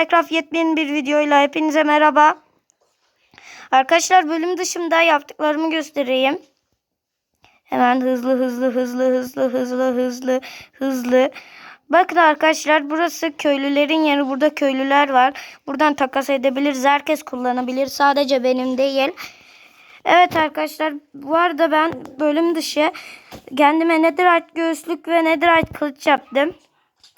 Minecraft yepyeni bir videoyla hepinize merhaba. Arkadaşlar bölüm dışında yaptıklarımı göstereyim. Hemen hızlı hızlı hızlı hızlı hızlı hızlı hızlı. Bakın arkadaşlar burası köylülerin yeri. Burada köylüler var. Buradan takas edebiliriz. Herkes kullanabilir. Sadece benim değil. Evet arkadaşlar bu arada ben bölüm dışı kendime netherite göğüslük ve netherite kılıç yaptım.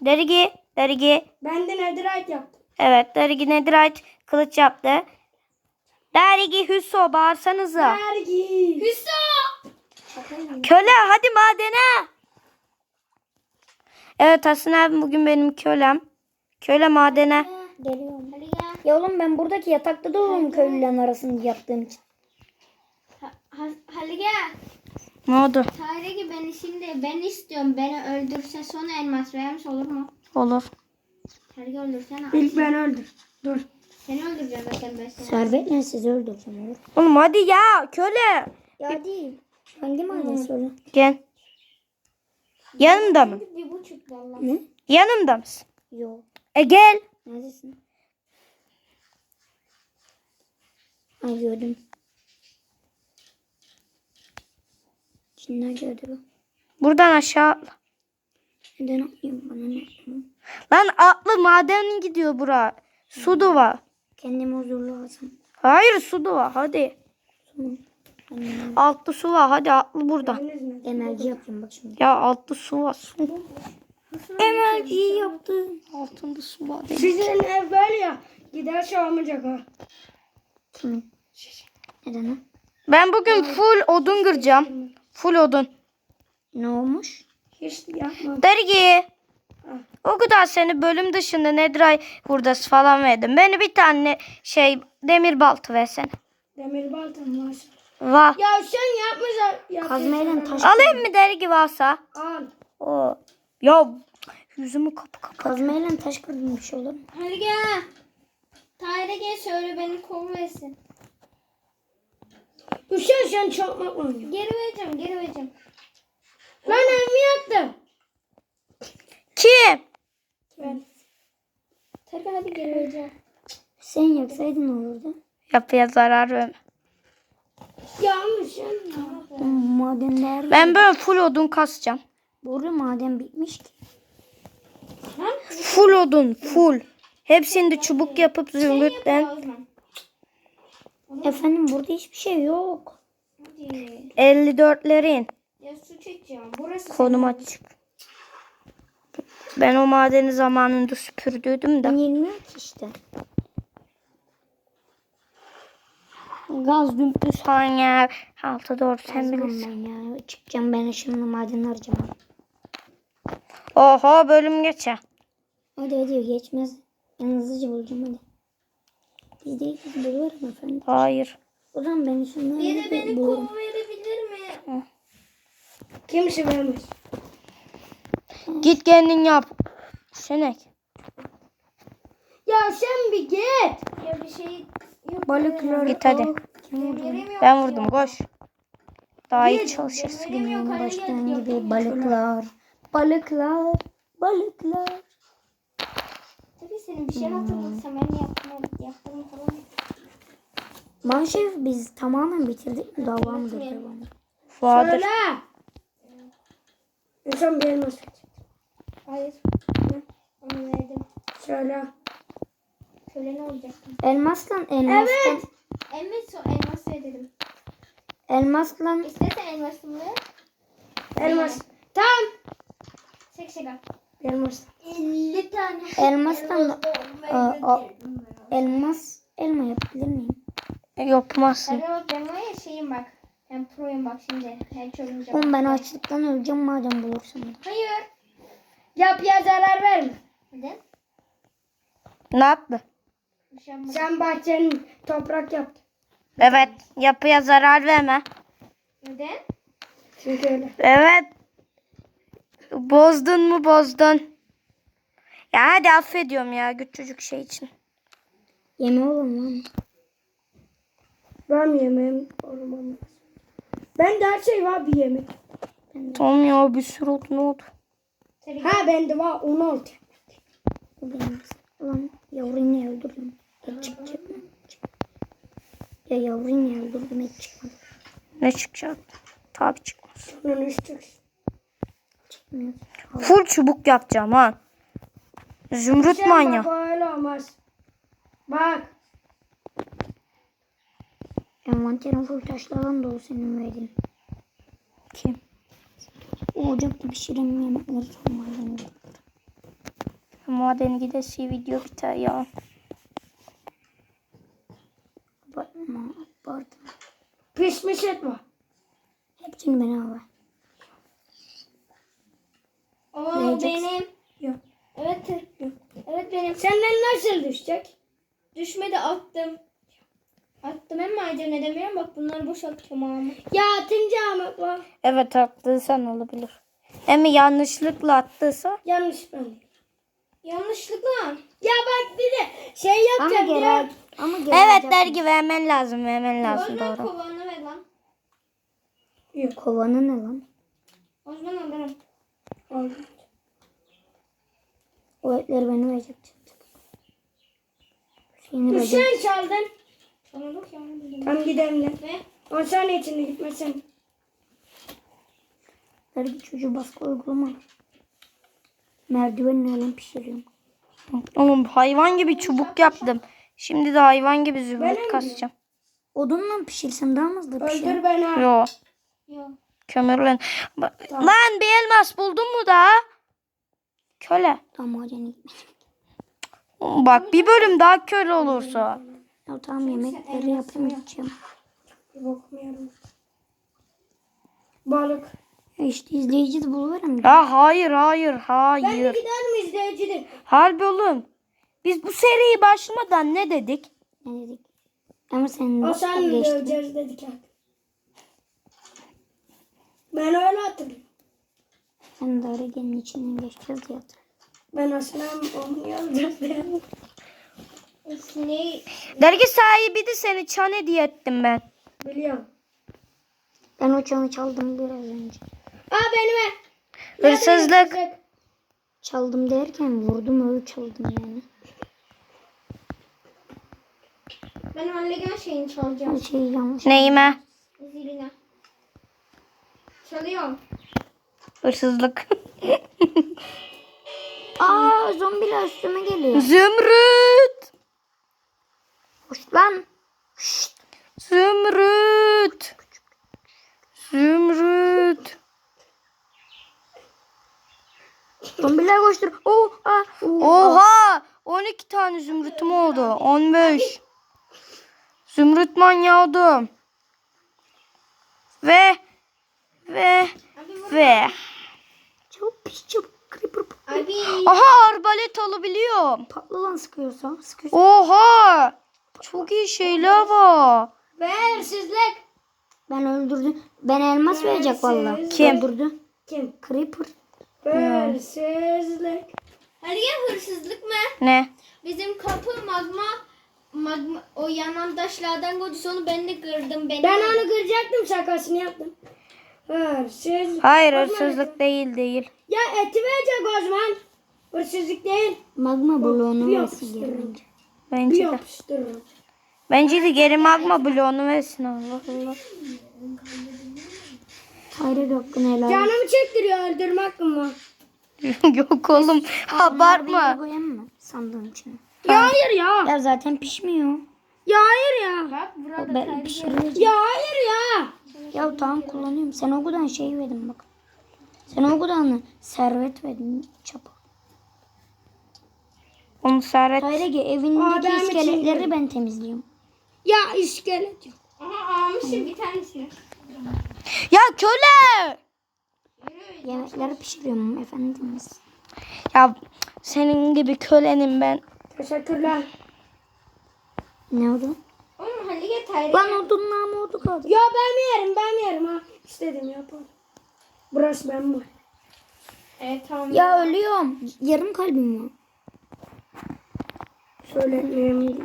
Dergi, dergi. Ben de netherite yaptım. Evet, Dergi netherite kılıç yaptı. Dergi Hüso bağırsanıza. Vergi. Hüso. Köle hadi madene. Evet Hasan abi bugün benim kölem. Köle madene. Geliyorum. Hadi gel. Ya oğlum ben buradaki yatakta da olurum köylülerin arasında yaptığım için. Hadi gel. Ne oldu? Tarık beni şimdi ben istiyorum. Beni öldürse sonra elmas vermiş olur mu? Olur. Öldürsene. İlk ben öldür. Dur. Seni öldüreceğim zaten ben seni. Servetle sizi öldüreceğim olur. Oğlum hadi ya köle. Ya değil. Hangi maden söyle? Gel. Yanımda mı? Bir buçuk. Ne? Yanımda mısın? Yok. E gel. Neredesin? Ay gördüm. Cinler gördü bu. Buradan aşağı atla. Neden atlayayım bana ne? Lan atlı maden gidiyor bura. Su da var. Kendime huzur lazım. Hayır su da var hadi. Altlı su var hadi atlı buradan. enerji yapayım bak şimdi. Ya altlı su var su. Enerji yaptım. Altında su var. Sizin ev böyle ya. Gider şey olmayacak ha. Kimin? Neden o? Ben bugün full odun kıracağım. Full odun. Ne olmuş? Hiç yapmam. Dergi. O kadar seni bölüm dışında Nedray hurdası falan verdim. Beni bir tane şey demir baltı versene. Demir baltam var. Va. Ya sen yapmayacaksın. Kazmayla taş Alayım mı dergi varsa? Al. O. Ya yüzümü kapı kapat. Kazmayla taş şey olur mu? Hadi gel. Tarık gel söyle beni kovmasın. Hüseyin sen çakmak oynuyor. Geri vereceğim geri vereceğim. Lan evimi yaktım. Kim? Ben. Tarık hadi geri vereceğim. Sen yaksaydın olurdu. Yapıya zarar verme. Yanlış. Madenler. Ben böyle full odun kasacağım. Burada maden bitmiş ki. Full odun full. Hepsini de çubuk yapıp zümrütten Osman. Efendim burada hiçbir şey yok. Hadi. 54'lerin Ya su çekeceğim. Burası konum açık. Ben o madeni zamanında süpürdüydüm de. Ben yenmiyor ki işte. Gaz dümpü saniye. Altı doğru sen bilirsin. ben ya. Çıkacağım ben ışınlı maden arayacağım. Oho bölüm geçer. Hadi hadi geçmez. Ben hızlıca bulacağım hadi. Biz de ilk buluyorum efendim. Hayır. O zaman ben ışınlı Biri beni bulurum. kovabilir mi? Kimse vermez. Git kendin yap. Senek. Ya sen bir git. Ya bir şey yok. Balıklar. Git hadi. Ben vurdum koş. Daha iyi. Hadi Baştan gel. gibi balıklar. Balıklar. Balıklar. Tabii senin bir şey hatırlatsam ben yaptım. Yaptım falan. Manşef biz tamamen bitirdik mi? Dava? Vardır. Söyle. İnsan bir elmas. Hayır. Onu verdim. Söyle. Şöyle ne olacaktı? Elmasla elmastan. Evet. Elmas so elmas dedim. Elmasla İstersen elmasımı ver. Elmas. Tamam. Çek şaka. Elmas. 50 tane. elmasla elmas elma yapabilir miyim? Yapmazsın. Hadi bak ben var ya şeyim bak. Ben proyum bak şimdi. Hem çölünce Oğlum ben açlıktan öleceğim madem bulursam. Hayır. Yapıya zarar verme. Neden? Ne yaptı? Sen bahçenin toprak yaptın. Evet. Yapıya zarar verme. Neden? Çünkü öyle. Evet. Bozdun mu bozdun. Ya hadi affediyorum ya küçücük şey için. Yeme oğlum lan. Ben yemeğim lazım. Ben de her şey var bir yemek. Tamam ya bir sürü odun oldu. Tabii Ha bende var 16. Bu benim. Ulan Yavruyu niye öldürdüm? Et çıkacak mı? Ya yavruyu niye öldürdüm? Et çıkmadı. Ne çıkacak? Tabii çıkmaz. Çıkacak? Çıkmıyor. Full çubuk yapacağım ha. Zümrüt Sen manyağı. bak o öyle olmaz. Bak. Envanterin full taşlardan dolu senin verdiğin. Kim? O ocakta pişiren yemekleri sormadan. Maden gidesi video biter ya. Abartma, abartma. Pişmiş et var. Hepsini ver. O Yiyeceksin. benim. Yok. Evet. Evet benim. Senden nasıl düşecek? Düşmedi attım. Attım hem maden edemiyorum. Bak bunları boşaltıyorum ama. Ya atınca ama var. Evet attıysan olabilir. Ama yanlışlıkla attıysa Yanlış ben. Yanlışlıkla. Ya bak bir de şey Ama yapacağım ya. al- Ama geri Evet dergi vermen lazım vermen lazım Osman doğru. kovanı ver lan. Kovanı ne lan? Osman alırım. Aldım. O etleri bana verecek. Verecek. sen çaldın. Sana bak ya. Tam gidelim de. Ve 10 saniye içinde gitmesen. Vergi çocuğu baskı uygulama. Merdivenin öyle pişiriyorum. Oğlum hayvan gibi çubuk yaptım. Şimdi de hayvan gibi zümrüt kasacağım. Odunla pişirsem daha mı hızlı pişer? Öldür beni. Yo Yok. kömürlen. Ba- Lan bir elmas buldun mu da? Köle. Tamam gitmiş. Bak bir bölüm daha köle olursa. Ya tamam yemekleri yapayım gideceğim. Bir bakmıyorum. Balık. Ya işte izleyici de buluverem. Ya hayır hayır Ben de hayır. gider mi izleyicilik? Harbi oğlum. Biz bu seriyi başlamadan ne dedik? Ne dedik? Ama sen O sen geçtin. döveceğiz dedik artık. Ben öyle hatırlıyorum. Sen de Aragen'in içinden geçeceğiz diye hatırlıyorum. Ben aslında onu yazacağız diye. Ne? Dergi sahibi de seni çan hediye ettim ben. Biliyorum. Ben o çanı çaldım biraz önce. Aa benime. Hırsızlık. Çaldım derken vurdum öyle çaldım yani. Ben hallegen şeyini çalacağım. şeyi yanlış. Neyime? Ziline. Çalıyorum. Hırsızlık. Aa zombiler üstüme geliyor. Zümrüt. Hoş lan. Şşt. Zümrüt. Zümrüt. Zombiler koştur. Oo, aa, oo. Oha! 12 tane zümrütüm oldu. 15. Zümrüt manyağı oldum. Ve ve ve Çabuk piş çabuk. Creeper Abi. aha arbalet alabiliyorum. patlı lan sıkıyorsa. Sıkıyorsa. Oha! Çok iyi şeyler var. Ve hırsızlık. Ben öldürdüm. Ben elmas verecek valla. Kim? Öldürdü. Kim? Creeper. Hırsızlık. Hadi gel hırsızlık mı? Ne? Bizim kapı magma magma o yanan taşlardan koydu onu ben de kırdım. Beni Ben onu kıracaktım şakasını yaptım. Hırsız. Hayır hırsızlık değil değil. Ya eti verecek o zaman. Hırsızlık değil. Magma bloğunu bir versin gelince. Bir Bence de. yapıştırırım. Bence de geri magma bloğunu versin Allah Allah. Hayır hakkını helal. Canımı çektiriyor öldürme hakkım var. Yok oğlum abartma. Koyayım mı sandığın içine? Ya hayır ya. Ya zaten pişmiyor. Ya hayır ya. Bak burada Ben pişireceğim. Ya hayır ya. Ya tamam kullanıyorum. Sen o kadar şey verdin bak. Sen o kadar servet verdin. Çapa. Onu Serhat. Hayır Ege Aa, evindeki ben iskeletleri için- ben temizliyorum. Ya iskelet yok. Aha almışım bir tanesini. Ya köle! Yemekleri pişiriyorum efendimiz. Ya senin gibi kölenim ben. Teşekkürler. Ne oldu? Oğlum hadi gel Tayri. Lan odunla mı oldu kaldı? Ya ben yerim ben yerim ha. İstedim yaparım. Burası ben var. Evet tamam. Ya ölüyorum. Yarım kalbim var. Hadi.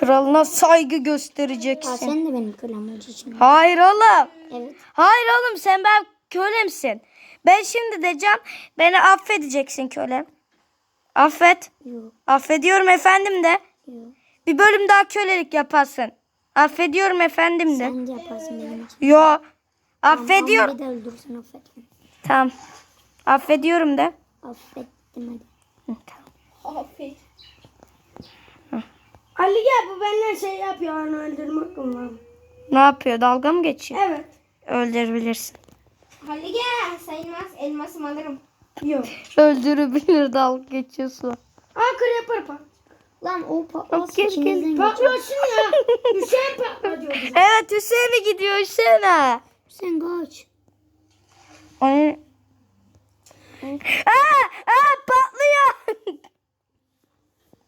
Kralına saygı göstereceksin. sen de benim kölem olacaksın. Hayır oğlum. Evet. Hayır oğlum sen ben kölemsin. Ben şimdi diyeceğim beni affedeceksin kölem. Affet. Yok Affediyorum efendim de. yok. Bir bölüm daha kölelik yaparsın. Affediyorum efendim de. Sen de yaparsın benim için. Yo. Affediyorum. Ama bir de öldürsen affetmem. Tamam. Affediyorum de. Affettim hadi. Hı, tamam. Aferin. Ali gel bu benden şey yapıyor onu öldürmek mi? Ne yapıyor? Dalga mı geçiyor? Evet. Öldürebilirsin. Hadi gel. Sayılmaz. Elmasımı alırım. Yok. Öldürebilir dalga geçiyorsun. Aa creeper pat. Lan o patlasın Gel, geçer. Patlasın ya. Hüseyin patlatıyor. Evet Hüseyin'e gidiyor Hüseyin'e. Sen kaç. Onu... Aa, aa patlıyor.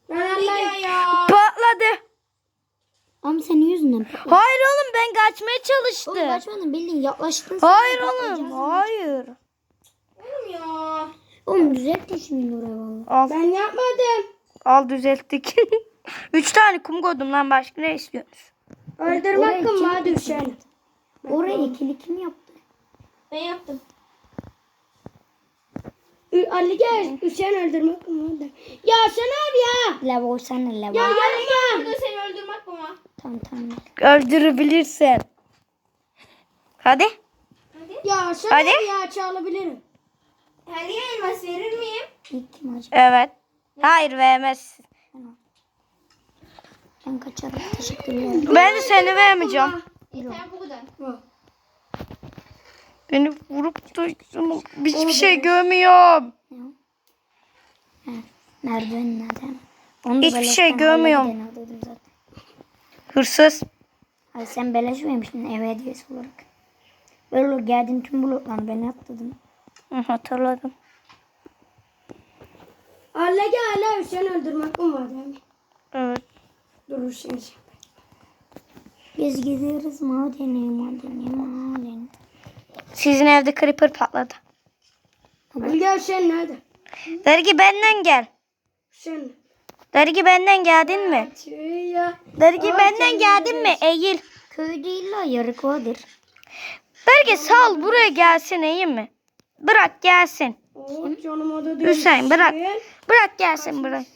Ya. Patladı. Ama senin yüzünden patladı. Hayır oğlum ben kaçmaya Oğlum çalıştım. kaçmadın bildiğin yaklaştın. sen Hayır oğlum. Hayır. Oğlum ya. Oğlum düzelttin şimdi oraya valla. Al, Ben yapmadım. al düzelttik. Üç tane kum koydum lan başka ne istiyorsunuz? Öldürmek Oraya mi kim Hüseyin? Oraya ikili kim yaptı? Ben yaptım. Ali gel Hüseyin öldürmek mi hadi. Ya sen abi ya. Levo sen levo. Ya yapma. Burada seni öldürmek mi? Tamam tamam. Öldürebilirsin. Hadi. Ya sen Hadi. abi ya çalabilirim. Hadi elmas verir miyim? Kim acaba? Evet. Hayır vermezsin. Ben kaçarım. Teşekkürler. Ben de seni vermeyeceğim. Yeter bu kadar. Bak. Beni vurup da hiçbir şey görmüyorum. Merdiven nereden? Onu Hiçbir şey görmüyorum. Hırsız. Hayır sen beleş vermiştin eve hediyesi olarak. Böyle geldim tüm bloklarını ben atladım. Hı, hatırladım. Ali gel hala Hüseyin öldürmek mi var yani? Evet. Dur Hüseyin. Biz gideriz madene madene madene. Sizin evde creeper patladı. Ali gel Hüseyin nerede? Dergi benden gel. Hüseyin. Dergi benden geldin mi? Dergi benden sen geldin mi? Eğil. Köy değil la yarık vardır. Dergi sal buraya gelsin iyi mi? Bırak gelsin. Hüseyin bırak. Bırak gelsin bırak.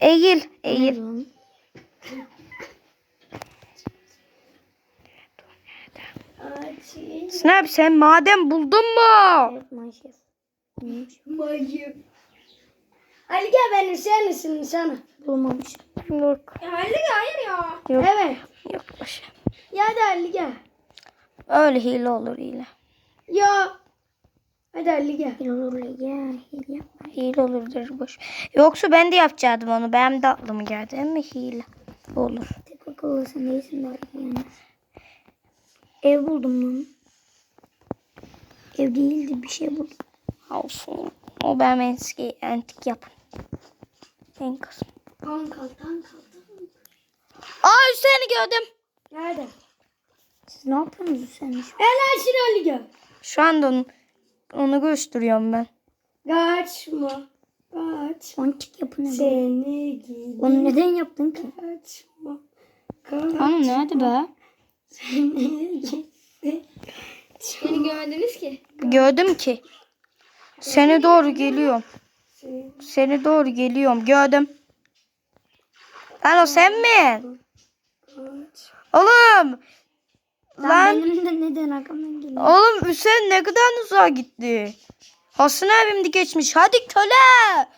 Eğil. Eğil. Lan. Snap sen maden buldun mu? Evet. Neymiş? Bayım. Ali gel ben Hüseyin ısınım sana. Bulmamış. Yok. Ya hadi gel hayır ya. Yok. Evet. Yok ver. Ya hadi Ali gel. Öyle hile olur hile. Ya. Hadi Ali gel. Hil olur ya hil yapma. Hile olurdur boş. Yoksa ben de yapacaktım onu. Benim de aklıma geldi ama hile olur. Tek akıllısın değilsin bari yani. Ev buldum lan. Ev değildi bir şey buldum. Olsun. O benim eski antik yapım. En kızım. Tankal tankal. Aa Hüseyin'i gördüm. Nerede? Siz ne yapıyorsunuz sen? Helalsin Ali gel. Şu anda onu, onu gösteriyorum ben. Kaçma. Kaç. Ponçik yapın? Seni gidi. Onu neden yaptın ki? Kaçma. Kaç. Hanım nerede be? Beni görmediniz ki. Gördüm ki. Seni doğru geliyorum. Seni doğru geliyorum. Gördüm. Lan o sen mi? Oğlum. Lan Lan. benim de neden arkamdan geliyor? Oğlum Hüseyin ne kadar uzağa gitti. Hasan abim de geçmiş. Hadi köle.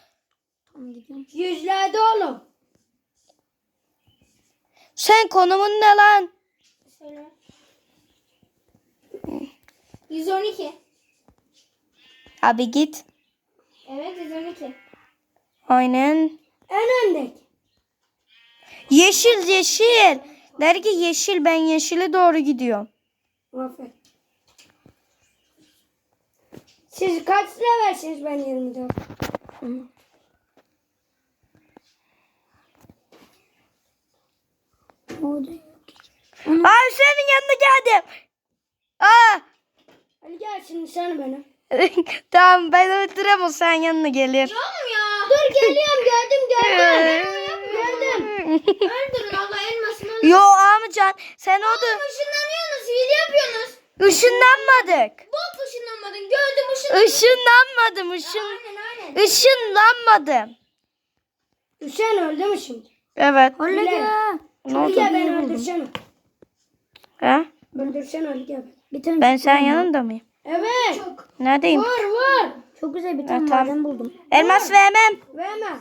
Tamam gidiyorum. Yüzlerde oğlum. Sen konumun ne lan? Söyle. 112. Abi git. Evet 112. Aynen. En öndeki. Yeşil yeşil. Dergi yeşil. Ben yeşile doğru gidiyorum. Aferin. Siz kaç lira versiniz ben 24. Orada yok. Aa Hüseyin'in yanına geldim. Aa. Ali gel şimdi sen bana. tamam ben öldürem o sen yanına gelir. Oğlum ya. Dur geliyorum gördüm gördüm. gördüm. Öldürün Allah elmasını alın. Yo amcan sen orada Işınlanıyorsunuz. Hile yapıyorsunuz. ışınlanmadık. Bok ışınlanmadın. Gördüm ışınlanmadın. Işınlanmadım ışın. Aynen aynen. Işınlanmadım. Hüseyin öldü mü şimdi? Evet. Hallega. Ali gel beni öldürsene. Ha? Öldürsene Ali gel. Bir tane Ben sen yanında mıyım? Evet. Neredeyim? Vur vur. çok güzel bir tane tamam. maden buldum. Elmas vermem. Verme.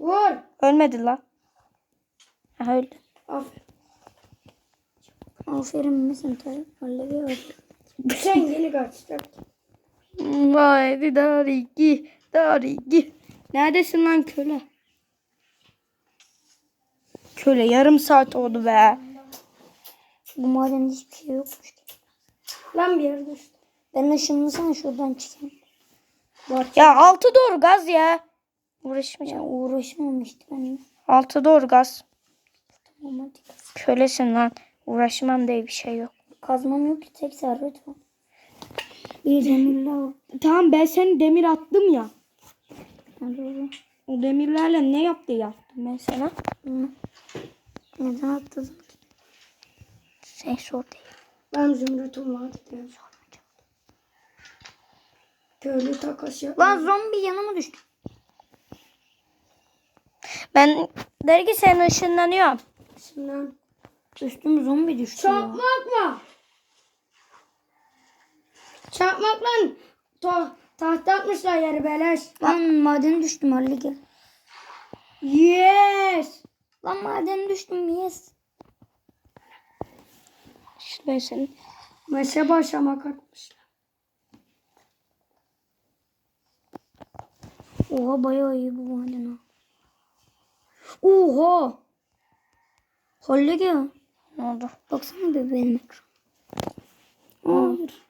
Vur. Ölmedi lan. Ha, öldü. Aferin. Aferin misin tabii. Hallega aferin. Hüseyin yeni kaçacak. Vay darigi darigi. Neredesin lan köle? Köle yarım saat oldu be. Bu madende hiçbir şey yokmuş ki. Lan bir yerde düştü. Ben ışınlasana şuradan çıkayım. Ya altı doğru gaz ya. Ya Uğraşmayacağım. uğraşmam işte ben. Altı doğru gaz. Tamam hadi. Kölesin lan. Uğraşmam diye bir şey yok. Kazmam yok ki tek servet var. Bir demirler var. Tamam ben seni demir attım ya. Hadi oğlum. O demirlerle ne yaptı yaptım ben sana? Hı. Neden atladın? Sen sor değil. Ben zümrütüm vardı diye. Köylü takas yap. Lan zombi yanıma düştü. Ben dergi sen ışınlanıyorum. Şimdi Üstüme zombi düştü ya. Çarpmak mı? Çarpmak lan. Ta tahta atmışlar yere beleş. Lan madene düştüm Hallega. Yes. Lan madene düştüm yes. Senin. Meşe başlamak atmışlar. Oha bayağı iyi bu maden ha. Oha. Hallega. Ne oldu? Baksana bir benim ekran. Hayır.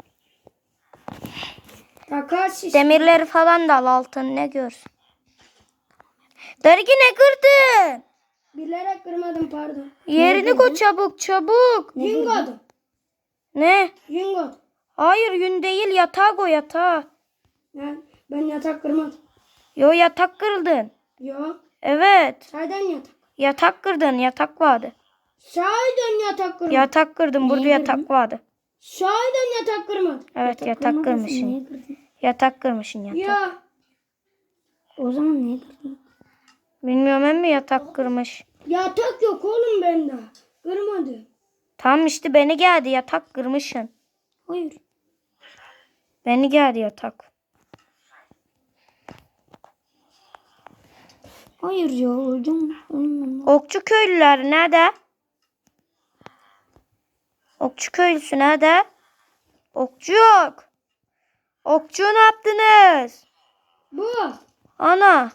Takas iş. Demirleri falan da al altın ne görsün. Dergi ne kırdın? Bilerek kırmadım pardon. Yerini koy çabuk çabuk. Yungodu. Ne? Yungodu. Hayır yün değil yatağa koy yatağa. Ben, ben yatak kırmadım. Yo yatak kırdın. Yo. Evet. Saydan yatak. Yatak kırdın yatak vardı. Saydan yatak kırmadım. Yatak kırdın burada yatak vardı. Saydan yatak kırmadım. Evet yatak Kırmadın, kırmışsın. Niye kırdın? Yatak kırmışsın yatak. Ya. O zaman niye kırdın? Bilmiyorum hem mi yatak kırmış. Yatak yok oğlum bende. Kırmadı. Tam işte beni geldi yatak kırmışsın. Hayır. Beni geldi yatak. Hayır ya. Okçu köylüler nerede? Okçu köylüsü nerede? Okçu yok. Okçu ne yaptınız? Bu. Ana.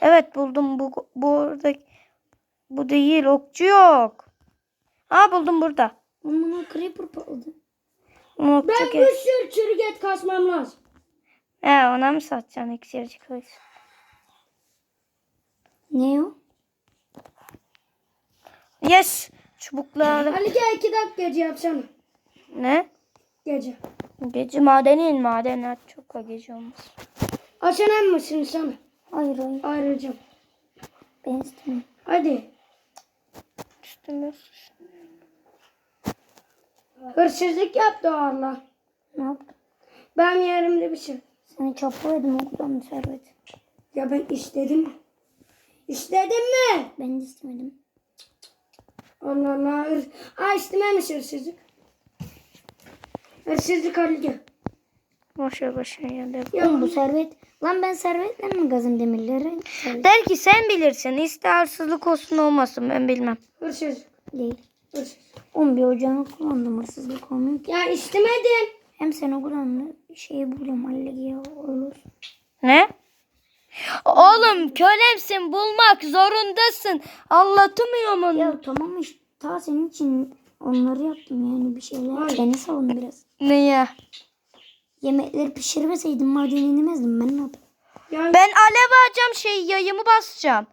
Evet buldum bu burada bu değil okçu yok. Aa buldum burada. Aman creeper patladı. Okçu Ben bir sürü çürget kasmam lazım. He ona mı satacaksın iksirci köylüsü? Ne o? Yes. Çubukları. Ali gel iki dakika gece yapsana. Ne? Gece. Gece madenin maden çok gece olmaz. Açanan mısın sana? Hayır hayır. Ayrıca. Ben istemiyorum. Hadi. Üstüme Hırsızlık yaptı o Allah. Ne yaptın? Ben yerimde bir şey. Seni çapaladım okuldan servet. Ya ben istedim? İstedim mi? Ben de istemedim. Allah Allah. Aa istememiş hırsızlık. Hırsızlık gel. boşa boşa. Ya Oğlum bu servet. Lan ben servetle mi gazım demirleri? Servet Der ki sen bilirsin. İster hırsızlık olsun olmasın ben bilmem. hırsızlık. değil. Hırsız. Oğlum bir ocağını kullandım hırsızlık olmuyor ki. Ya istemedin. Hem sen okuldan da şeyi buluyorum. Öyle olsun. Ne? Oğlum kölemsin bulmak zorundasın. Anlatmıyor mu? Ya tamam işte. Ta senin için onları yaptım yani bir şeyler. Beni savun biraz. Ne ya? Yemekleri pişirmeseydim madene inemezdim ben ne yapayım? Ya, Ben alev alacağım şey yayımı basacağım.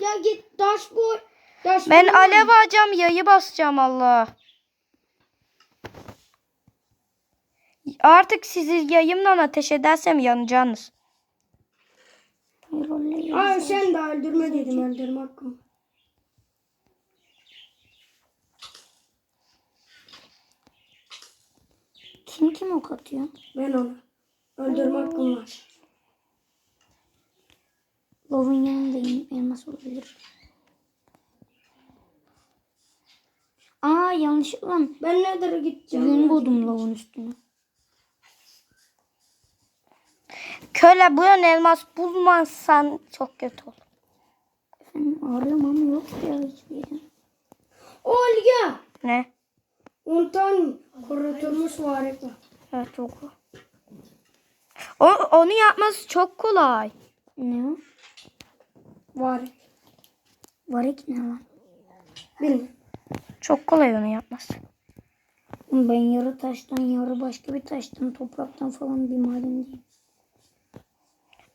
ya git taş boy. Taş Ben boy- alev alacağım yayı basacağım Allah. Artık sizi yayımdan ateş edersem yanacaksınız. Hayır sen de öldürme dedim öldürme hakkım. Kim kim ok atıyor? Ben ona. Öldürme hakkım var. Lavın yanında in- elmas olabilir. Aa yanlışlıkla Ben nereye gideceğim? yün buldum lavın üstüne. Köle bu yön elmas bulmazsan çok kötü olur. Efendim arıyorum ama yok ya hiçbir yerim. O Aliga. Ne? 10 tane kurutulmuş varlık var. Evet çok o, onu yapması çok kolay. Ne o? Varlık. Var ki ne lan? Bilmiyorum. Çok kolay onu yapması. Ben yarı taştan yarı başka bir taştan topraktan falan bir maden değilim.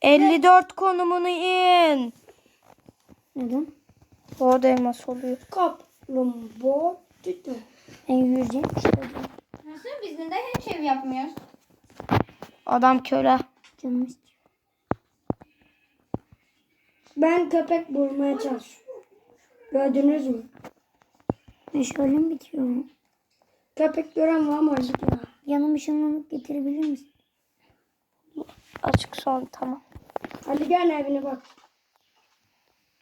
54 konumunu in. Neden? O da elmas oluyor. Kaplumbağa Ben yüzeceğim işte. Nasıl biz neden hiç ev yapmıyoruz? Adam köle. Canım istiyor. Ben köpek bulmaya çalışıyorum. Gördünüz mü? Meşale mi bitiyor? Köpek gören var mı Aliga? Yanıma ışınlanıp getirebilir misin? Açık son tamam. Aligan evine bak.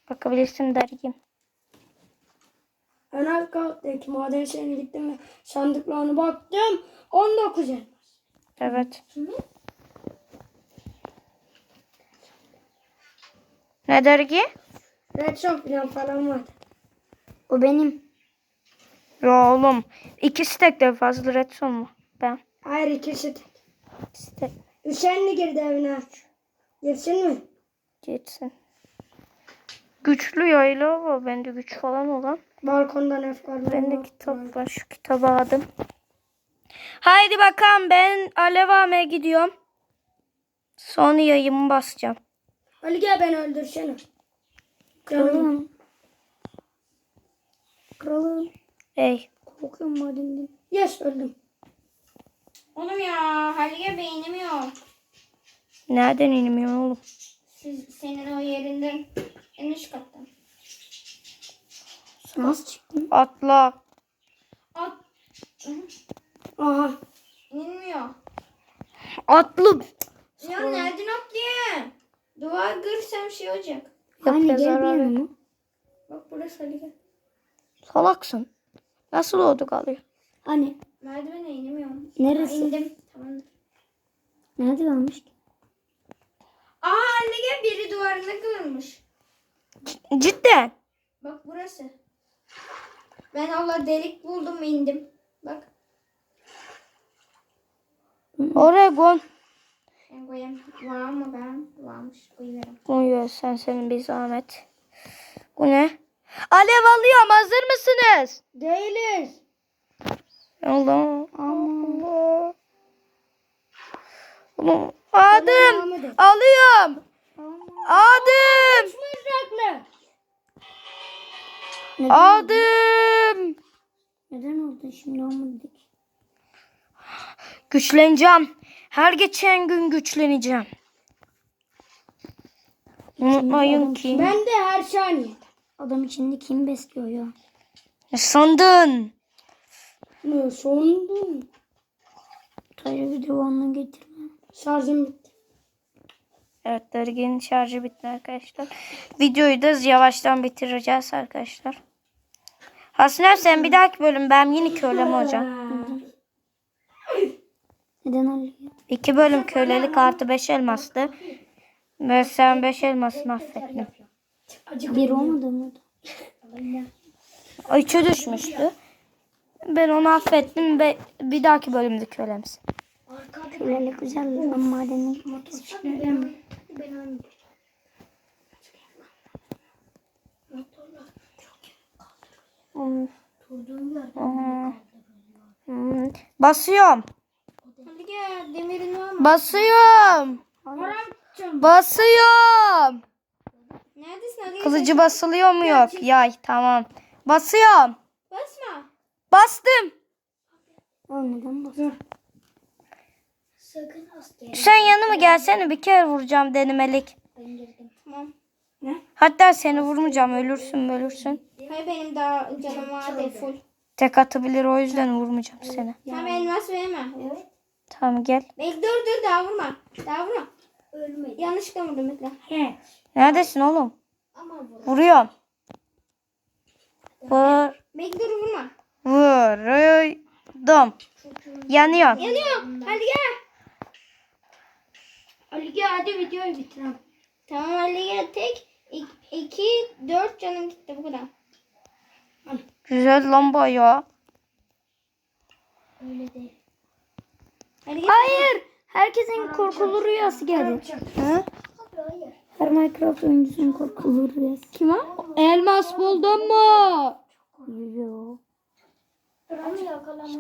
Bakabilirsin dergim. En alt kattaki maden şeyine gittim ve sandıklarına baktım. 19 elmas. Evet. Ne dergi? Red Zone falan vardı. O benim. Yo oğlum. İkisi tek de fazla redson mu? Ben. Hayır ikisi tek. İkisi tek. De girdi evine. Girsin mi? Geçsin. Güçlü yayla var. Bende güç falan olan. Balkondan efkarlar. Ben de kitap var. Şu kitabı aldım. Haydi bakalım ben alev almaya gidiyorum. Sonra yayımı basacağım. Ali gel beni öldürsene. Canım. Kralım. Kralım. Ey. Korkuyorum madenden. Yes öldüm. Oğlum ya Halil'e beynim yok. Nereden inmiyorsun oğlum? Siz, senin o yerinden en üst kattan. Nasıl çıktın? Atla. At. Aha. İnmiyor. Atlı. Ya nereden atlayayım? Duvar kırsam şey olacak. Hani Yapacağız gel bir abi. yanıma. Bak burası Ali gel. Salaksın. Nasıl oldu kalıyor? Hani Merdivene inemiyorum. Neresi? Ha, indim. Tamamdır. nerede kalmış ki? Aa Ali gel biri duvarına kırılmış. Cidden. Bak burası. Ben Allah delik buldum indim. Bak. Oraya koy. Ben koyayım. Var mı ben? Varmış. Koyuyorum. Koyuyor sen senin bir zahmet. Bu ne? Alev alıyorum. Hazır mısınız? Değiliz. Allah. Allah. Adım. Alıyorum. Adım. Neden, Adım. neden oldu şimdi olmadı? Güçleneceğim. Her geçen gün güçleneceğim. Unutmayın ki. Ben de her saniye. Adam içinde kim besliyor ya? Ne sandın? Ne sondun? Tayyip devamını getirme. Şarjım bitti. Evet derginin şarjı bitti arkadaşlar. Videoyu da yavaştan bitireceğiz arkadaşlar. Hasner sen bir dahaki bölüm ben yine kölem olacağım. Neden alıyor? İki bölüm kölelik artı beş elmastı. Ve sen beş elmasını affettim. Bir olmadı mı? Üçe düşmüştü. Ben onu affettim ve bir dahaki bölümde kölemsin. Kölelik güzel lan madeni. Basıyorum. Ali gel. Demirin var mı? Basıyorum. Basıyorum. Neredesin? Kılıcı basılıyor mu yok? Yay tamam. Basıyorum. Basma. Bastım. Oğlum neden basıyor? Sen yanıma gelsene bir kere vuracağım denemelik. Tamam. Hatta seni vurmayacağım ölürsün ölürsün. Hayır benim daha canım var değil full. Tek atabilir o yüzden vurmayacağım seni. Tamam elmas verme. Tamam. Tamam gel. Bekle dur dur daha vurma. Daha vurma. Ölmedi. Yanlışlıkla vurdum bekle. He. Neredesin oğlum? Ama vur. Vuruyorum. Vur. Bekle dur vurma. Vurdum. Yanıyor. Yanıyorum. Hadi gel. Ali gel hadi videoyu bitirelim. Tamam Ali gel tek. 2 4 canım gitti bu kadar. Güzel lamba ya. Öyle değil. Gel. Hayır. Herkesin korkulu rüyası geldi. Hı? Her Minecraft oyuncusunun korkulu rüyası. Kim o? Elmas buldun mu? Yo.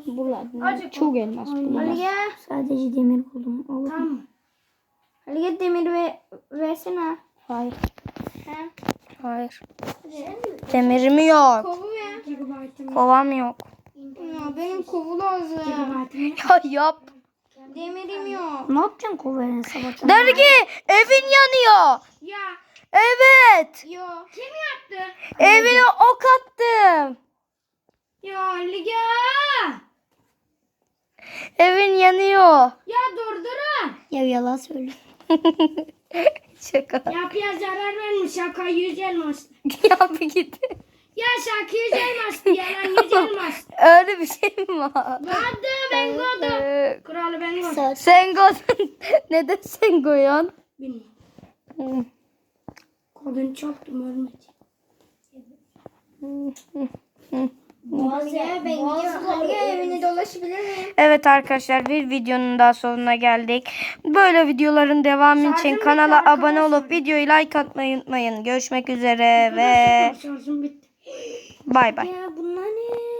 Buladın. Çok elmas buldum. Sadece demir buldum. Olur? Tamam. Ali gel demir ve versene. Hayır. He. Hayır. Demirim yok. Kovu ver. Kovam yok. Ya benim kovu lazım. Ya yap. Demirim yok. Ne yapacaksın kovaren sabahtan? Dergi evin yanıyor. Ya. Evet. Yok. Kim yaptı? Evine ok attım. Ya Ali gel. Evin yanıyor. Ya durdurun. Ya yalan söyle. Şaka. Yapıya zarar vermiş. Şaka yüz elmas. ya bir git. Ya şaka yüz elmas. Yalan yüz elmas. Öyle bir şey mi var? Vardı ben koydum. Ee, Kralı ben koydum. Sen koydun. Neden sen koyuyorsun? Bilmiyorum. Kodun çoktum ölmedi. Ali ben dolaşabilir miyim? Evet arkadaşlar bir videonun daha sonuna geldik. Böyle videoların devamı için bitti kanala abone olup videoyu like atmayı unutmayın. Görüşmek üzere ve Şarjım bitti. bay bay. Ya bunlar ne?